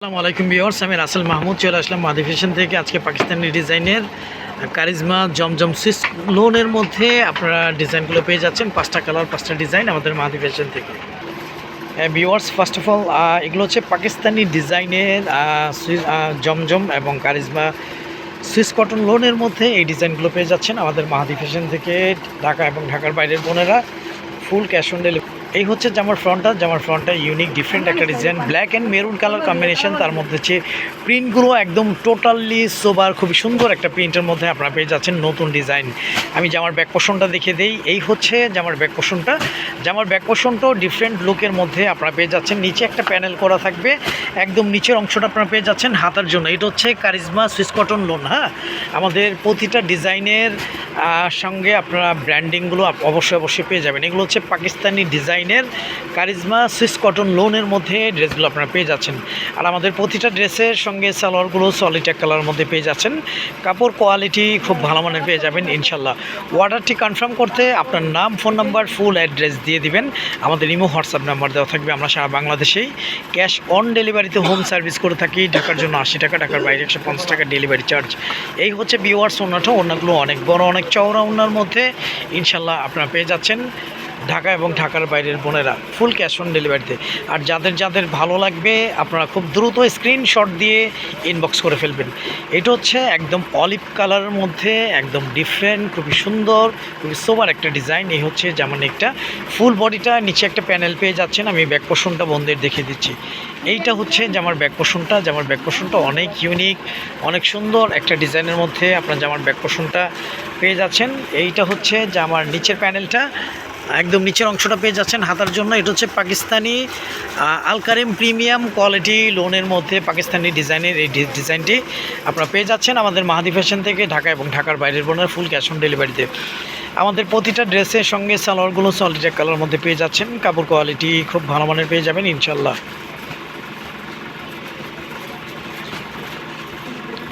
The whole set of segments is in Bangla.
আসসালামু আলাইকুম বিওর্স আমি রাসেল মাহমুদ, চলে আসলাম মাদি থেকে। আজকে পাকিস্তানি ডিজাইনের কারিজমা জমজম সিস লোনের মধ্যে আপনারা ডিজাইনগুলো পেয়ে যাচ্ছেন, পাঁচটা কালার, পাঁচটা ডিজাইন আমাদের মাদি ফ্যাশন থেকে বিওয়ার্স ফার্স্ট অফ অল এগুলো হচ্ছে পাকিস্তানি ডিজাইনের জমজম এবং কারিজমা সুইস কটন লোনের মধ্যে এই ডিজাইনগুলো পেয়ে যাচ্ছেন আমাদের মাহাদি ফ্যাশন থেকে ঢাকা এবং ঢাকার বাইরের বোনেরা। Full cash on delivery. এই হচ্ছে জামার ফ্রন্টটা জামার ফ্রন্টটা ইউনিক ডিফারেন্ট একটা design black and maroon colour combination তার মধ্যে হচ্ছে প্রিন্টগুলো একদম টোটালি সোবার খুবই সুন্দর একটা প্রিন্টের মধ্যে আপনারা পেয়ে যাচ্ছেন নতুন ডিজাইন আমি জামার ব্যাক পোষণটা দেখে দিই, এই হচ্ছে জামার ব্যাক পোষণটা জামার ব্যাক পোষণটাও ডিফারেন্ট লুকের মধ্যে আপনারা পেয়ে যাচ্ছেন। নিচে একটা প্যানেল করা থাকবে, একদম নিচের অংশটা আপনারা পেয়ে যাচ্ছেন হাতার জন্য। এটা হচ্ছে কারিজমা সুইস কটন লোন হ্যাঁ? আমাদের প্রতিটা ডিজাইনের সঙ্গে আপনারা ব্র্যান্ডিংগুলো অবশ্যই অবশ্যই পেয়ে যাবেন। এগুলো হচ্ছে পাকিস্তানি ডিজাইনের কারিজমা সুইস কটন লোনের মধ্যে ড্রেসগুলো আপনারা পেয়ে যাচ্ছেন। আর আমাদের প্রতিটা ড্রেসের সঙ্গে সালোয়ারগুলো সলিড কালার মধ্যে পেয়ে যাচ্ছেন। কাপড় কোয়ালিটি খুব ভালো মানের পেয়ে যাবেন ইনশাল্লাহ অর্ডারটি কনফার্ম করতে আপনার নাম ফোন নাম্বার ফুল অ্যাড্রেস দিয়ে দিবেন। আমাদের ইমো হোয়াটসঅ্যাপ নাম্বার দেওয়া থাকবে। আমরা সারা বাংলাদেশেই ক্যাশ অন ডেলিভারিতে হোম সার্ভিস করে থাকি। ঢাকার জন্য আশি টাকা, ঢাকার বাইরে একশো পঞ্চাশ টাকা ডেলিভারি চার্জ এই হচ্ছে বিওয়ার্স ওনাটা। ওনাগুলো অনেক বড়, অনেক চওড়া উন্নার মধ্যে ইনশাল্লাহ আপনারা পেয়ে যাচ্ছেন। ঢাকা এবং ঢাকার বাইরের বোনেরা ফুল ক্যাশ অন ডেলিভারিতে আর যাদের যাদের ভালো লাগবে, আপনারা খুব দ্রুত স্ক্রিনশট দিয়ে ইনবক্স করে ফেলবেন। এটা হচ্ছে একদম অলিভ কালারের মধ্যে, একদম ডিফারেন্ট খুবই সুন্দর, খুবই সোবার একটা ডিজাইন এই হচ্ছে যেমন একটা ফুল বডিটা নিচে একটা প্যানেল পেয়ে যাচ্ছেন, আমি ব্যাক পোষণটা বন্ধের দেখিয়ে দিচ্ছি। এইটা হচ্ছে জামার ব্যাক পোষণটা জামার ব্যাক পোষণটা অনেক ইউনিক অনেক সুন্দর একটা ডিজাইনের মধ্যে আপনার জামার ব্যাক পোষণটা পেয়ে যাচ্ছেন। এইটা হচ্ছে জামার নিচের প্যানেলটা একদম নিচের অংশটা পেয়ে যাচ্ছেন হাতার জন্য। এটা হচ্ছে পাকিস্তানি আলকারিম প্রিমিয়াম কোয়ালিটি লোনের মধ্যে পাকিস্তানি ডিজাইনের এই ডিজাইনটি আপনারা পেয়ে যাচ্ছেন আমাদের মাহাদি ফ্যাশন থেকে ঢাকা এবং ঢাকার বাইরের বোনার ফুল ক্যাশ অন ডেলিভারিতে। আমাদের প্রতিটা ড্রেসের সঙ্গে সালোয়ারগুলো সলিড কালার মধ্যে পেয়ে যাচ্ছেন। কাপড় কোয়ালিটি খুব ভালো মানের পেয়ে যাবেন ইনশাল্লাহ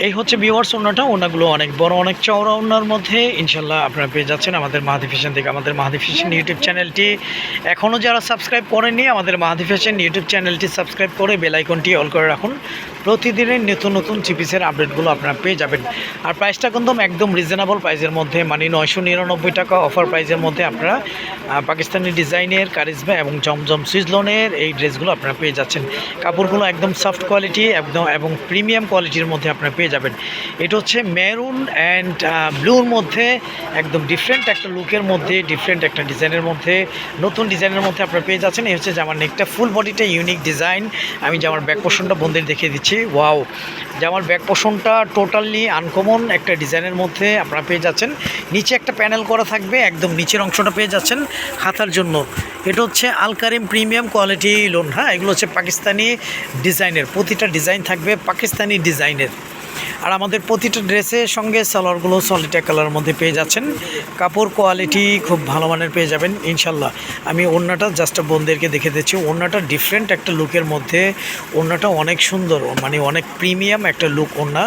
এই হচ্ছে বিওয়ার্স ওনাটা ওনাগুলো অনেক বড়, অনেক চওড়া ওনার মধ্যে ইনশাল্লাহ আপনারা পেয়ে যাচ্ছেন আমাদের মাহাদি ফ্যাশন থেকে। আমাদের মাহাদি ফ্যাশন ইউটিউব চ্যানেলটি এখনও যারা সাবস্ক্রাইব করেননি, আমাদের মাহাদি ফ্যাশন ইউটিউব চ্যানেলটি সাবস্ক্রাইব করে বেল আইকনটি অল করে রাখুন। প্রতিদিনের নতুন নতুন চিপিসের আপডেটগুলো আপনারা পেয়ে যাবেন। আর প্রাইসটা কিন্তু একদম রিজনেবল প্রাইসের মধ্যে মানে নয়শো নিরানব্বই টাকা অফার প্রাইসের মধ্যে আপনারা পাকিস্তানি ডিজাইনের কারিজমা এবং জমজম সুইজলনের এই ড্রেসগুলো আপনারা পেয়ে যাচ্ছেন। কাপড়গুলো একদম সফট কোয়ালিটি একদম এবং প্রিমিয়াম কোয়ালিটির মধ্যে আপনারা পেয়ে যাবেন। এটা হচ্ছে মেরুন অ্যান্ড ব্লুর মধ্যে একদম ডিফারেন্ট একটা লুকের মধ্যে ডিফারেন্ট একটা ডিজাইনের মধ্যে, নতুন ডিজাইনের মধ্যে আপনারা পেয়ে যাচ্ছেন। এই হচ্ছে জামার নেকটা ফুল বডিটা ইউনিক ডিজাইন আমি জামার ব্যাক পোর্শনটা বন্ধের দেখিয়ে দিচ্ছি ওয়াও জামার ব্যাক পোর্শনটা টোটালি আনকমন একটা ডিজাইনের মধ্যে আপনারা পেয়ে যাচ্ছেন। নিচে একটা প্যানেল করা থাকবে, একদম নিচের অংশটা পেয়ে যাচ্ছেন হাতার জন্য। এটা হচ্ছে আলকারিম প্রিমিয়াম কোয়ালিটি লোন হ্যাঁ এগুলো হচ্ছে পাকিস্তানি ডিজাইনের প্রতিটা ডিজাইন থাকবে পাকিস্তানি ডিজাইনের আর আমাদের প্রতিটা ড্রেসের সঙ্গে সালোয়ারগুলো সলিটা কালারের মধ্যে পেয়ে যাচ্ছেন। কাপড় কোয়ালিটি খুব ভালো মানের পেয়ে যাবেন, ইনশাল্লাহ। আমি ওড়নাটা জাস্ট বোনদেরকে দেখে দিচ্ছি, ওড়নাটা ডিফারেন্ট একটা লুকের মধ্যে, ওড়নাটা অনেক সুন্দর মানে অনেক প্রিমিয়াম একটা লুক ওড়না।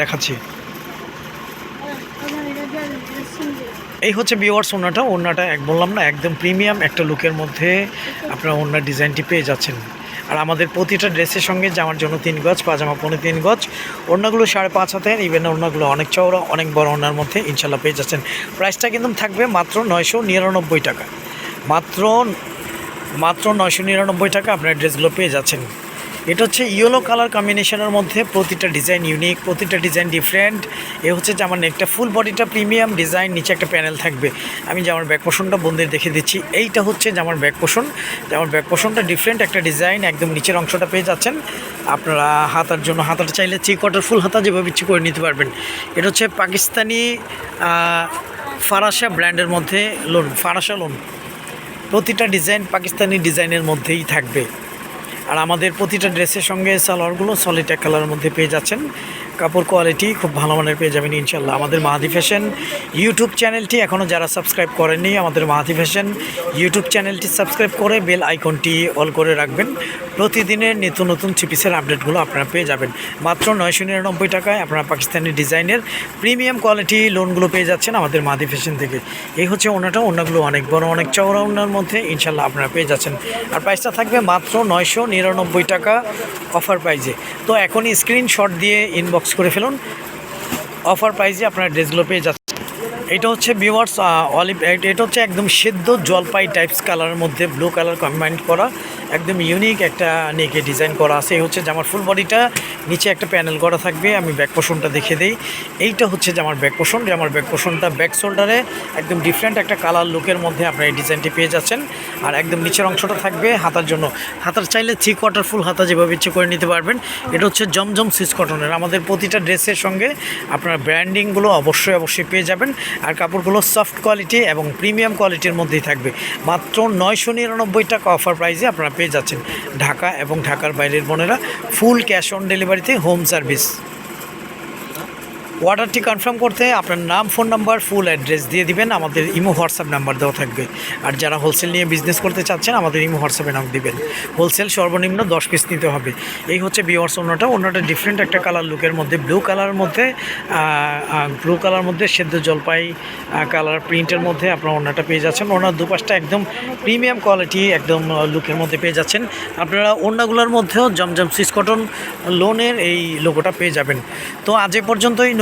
দেখাচ্ছি। এই হচ্ছে বিওয়ার্স ওড়নাটা ওড়নাটা এক বললাম না, একদম প্রিমিয়াম একটা লুকের মধ্যে আপনারা ওড়নার ডিজাইনটি পেয়ে যাচ্ছেন। আর আমাদের প্রতিটা ড্রেসের সঙ্গে জামার জন্য তিন গজ, পাজামা পনেরো তিন গজ। অন্যগুলো সাড়ে পাঁচ হাতের ইভেন অন্যগুলো অনেক চওড়া, অনেক বড় অন্যার মধ্যে ইনশাল্লাহ পেয়ে যাচ্ছেন। প্রাইসটা কিন্তু থাকবে মাত্র নয়শো নিরানব্বই টাকা। মাত্র মাত্র নয়শো নিরানব্বই টাকা আপনার ড্রেসগুলো পেয়ে যাচ্ছেন। এটা হচ্ছে ইয়েলো কালার কম্বিনেশনের মধ্যে প্রতিটা ডিজাইন ইউনিক প্রতিটা ডিজাইন ডিফারেন্ট এ হচ্ছে জামার নেকটা ফুল বডিটা প্রিমিয়াম ডিজাইন নিচে একটা প্যানেল থাকবে। আমি জামার ব্যাক পোষণটা বন্ধের দেখে দিচ্ছি, এইটা হচ্ছে জামার ব্যাক পোষণ জামার ব্যাক পোষণটা ডিফারেন্ট একটা ডিজাইন একদম নিচের অংশটা পেয়ে যাচ্ছেন। আপনারা হাতার জন্য, হাতাটা চাইলে চিকটের ফুল হাতা যেভাবে ইচ্ছে করে নিতে পারবেন। এটা হচ্ছে পাকিস্তানি ফারাসা ব্র্যান্ডের মধ্যে লোন ফারাসা লোন প্রতিটা ডিজাইন পাকিস্তানি ডিজাইনের মধ্যেই থাকবে। আর আমাদের প্রতিটা ড্রেসের সঙ্গে সালোয়ারগুলো সলিড এক কালারের মধ্যে পেয়ে যাচ্ছেন। কাপড় কোয়ালিটি খুব ভালো মানের পেয়ে যাবেন ইনশাল্লাহ আমাদের মাহাদি ফ্যাশন ইউটিউব চ্যানেলটি এখনও যারা সাবস্ক্রাইব করেননি, আমাদের মাহাদি ফ্যাশন ইউটিউব চ্যানেলটি সাবস্ক্রাইব করে বেল আইকনটি অল করে রাখবেন। প্রতিদিনের নিত্য নতুন চিপিসের আপডেটগুলো আপনারা পেয়ে যাবেন। মাত্র নয়শো নিরানব্বই টাকায় আপনারা পাকিস্তানি ডিজাইনের প্রিমিয়াম কোয়ালিটি লোনগুলো পেয়ে যাচ্ছেন আমাদের মাহাদি ফ্যাশন থেকে। এই হচ্ছে ওনাটা, ওনাগুলো অনেক বড়, অনেক চওড়া ওনার মধ্যে ইনশাল্লাহ আপনারা পেয়ে যাচ্ছেন। আর প্রাইসটা থাকবে মাত্র নয়শো নিরানব্বই টাকা অফার প্রাইজে তো এখনই স্ক্রিনশট দিয়ে ইনবক্স করে ফেলুন। অফার প্রাইসে আপনার ড্রেসগুলো পেয়ে যাচ্ছে এটা হচ্ছে বিওয়ার্স অলিভ এটা হচ্ছে একদম সেদ্ধ জলপাই টাইপস কালারের মধ্যে ব্লু কালার কম্বাইন্ড করা। একদম ইউনিক একটা নেকে ডিজাইন করা আছে। এই হচ্ছে জামার ফুল বডিটা নিচে একটা প্যানেল করা থাকবে, আমি ব্যাক পোষণটা দেখে দিই। এইটা হচ্ছে জামার ব্যাক পোষণ জামার ব্যাক পোষণটা ব্যাক শোল্ডারে একদম ডিফারেন্ট একটা কালার লুকের মধ্যে আপনার এই ডিজাইনটি পেয়ে যাচ্ছেন। আর একদম নিচের অংশটা থাকবে হাতার জন্য। হাতার চাইলে থ্রি কোয়ার্টার ফুল হাতা যেভাবে ইচ্ছে করে নিতে পারবেন, এটা হচ্ছে জমজম সিস কটনের আমাদের প্রতিটা ড্রেসের সঙ্গে আপনার ব্র্যান্ডিংগুলো অবশ্যই অবশ্যই পেয়ে যাবেন। আর কাপড়গুলো সফট কোয়ালিটি এবং প্রিমিয়াম কোয়ালিটির মধ্যেই থাকবে। মাত্র নয়শো নিরানব্বই টাকা অফার প্রাইসে আপনারা পেয়ে যাচ্ছেন ঢাকা এবং ঢাকার বাইরের বোনেরা ফুল ক্যাশ অন ডেলিভারিতে হোম সার্ভিস। অর্ডারটি কনফার্ম করতে আপনার নাম ফোন নাম্বার ফুল অ্যাড্রেস দিয়ে দিবেন। আমাদের ইমো হোয়াটসঅ্যাপ নাম্বার দেওয়া থাকবে। আর যারা হোলসেল নিয়ে বিজনেস করতে চাচ্ছেন, আমাদের ইমো হোয়াটসঅ্যাপে নাম দিবেন। হোলসেল সর্বনিম্ন দশ পিস নিতে হবে। এই হচ্ছে বিওয়ার্স অন্যটা। অন্যটা ডিফারেন্ট একটা কালার লুকের মধ্যে। ব্লু কালার মধ্যে ব্লু কালার মধ্যে সেদ্ধ জলপাই কালার প্রিন্টের মধ্যে আপনার অন্যটা পেয়ে যাচ্ছেন। ওনার দুপাশটা একদম প্রিমিয়াম কোয়ালিটি একদম লুকের মধ্যে পেয়ে যাচ্ছেন। আপনারা অন্যগুলোর মধ্যেও জমজম সিস কটন লোনের এই লোগোটা পেয়ে যাবেন। তো আজ পর্যন্তই।